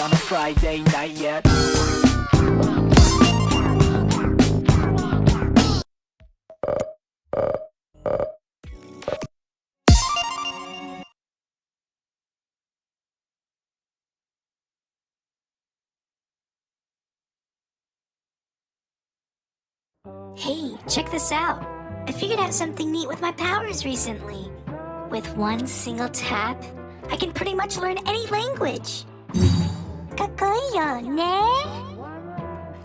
on a Friday night yet. Hey, check this out. I figured out something neat with my powers recently. With one single tap, I can pretty much learn any language. Kakoyo, ne?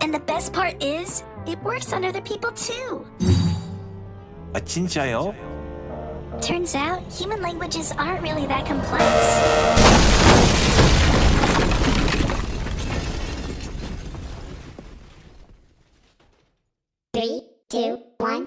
And the best part is, it works on other people too. 아 진짜요? Turns out, human languages aren't really that complex. Three, two, one,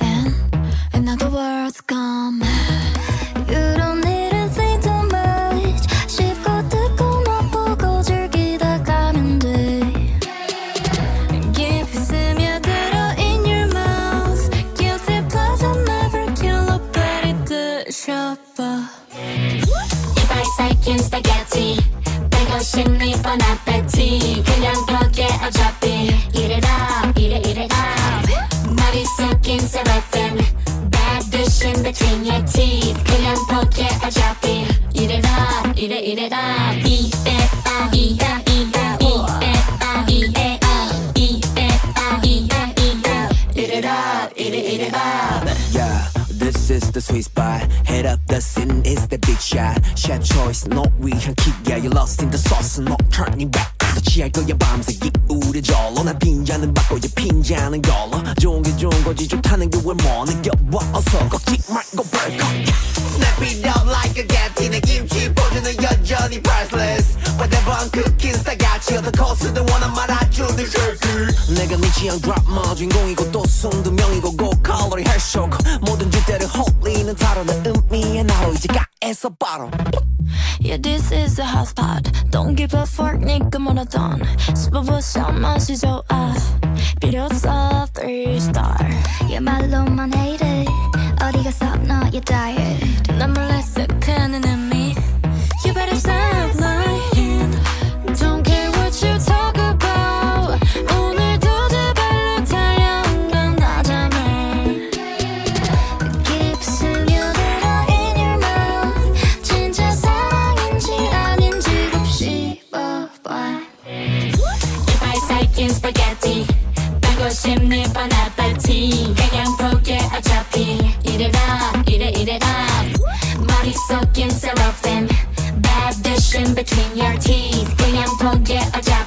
삭힌 스파게티 빼고신 이번 appetite 그냥 포기해 어차피 Eat it up, eat it, eat it up 머리 섞인 seraphim Bad dish in between your teeth 그냥 포기해 어차피 Eat it up, eat it, eat it up is the sweet spot. Head up the scene is the big shot. Chef choice, no 위한 킥. Yeah, you lost in the sauce, no turning back. 더 취할 거야 밤새 기울여져. 난 빈잔은 받고 얘 빈잔은 열어. 좋은 게 좋은 거지 좋다는 게 왜 뭐 느껴봐서 꺾지 말고 break up. Snap it up like a gatty. 내 김치 포즈는 여전히 priceless. Whatever I'm cooking, 스타같이 어떤 코스든 원한 말아주는 쉐이크. 내가 네 취향 드라마 주인공이고 또 숨도 명이고 고칼로리 헬쇼크 모든 주 대를 홀리는 다루는 의미의 나로 이제 가에서 바로 Yeah, this is a hotspot Don't give a fuck 니가 뭐라던 씹어보셔 맛이 좋아 필요 없어 three star Yeah, 말로만 hate it 어디 가서 너의 diet 난 몰래 관심 늘 뻔하다지 그냥 포기 어차피 이래라 이래 이래라 머릿속엔 several of them Bad vision between your teeth 그냥 포기 어차피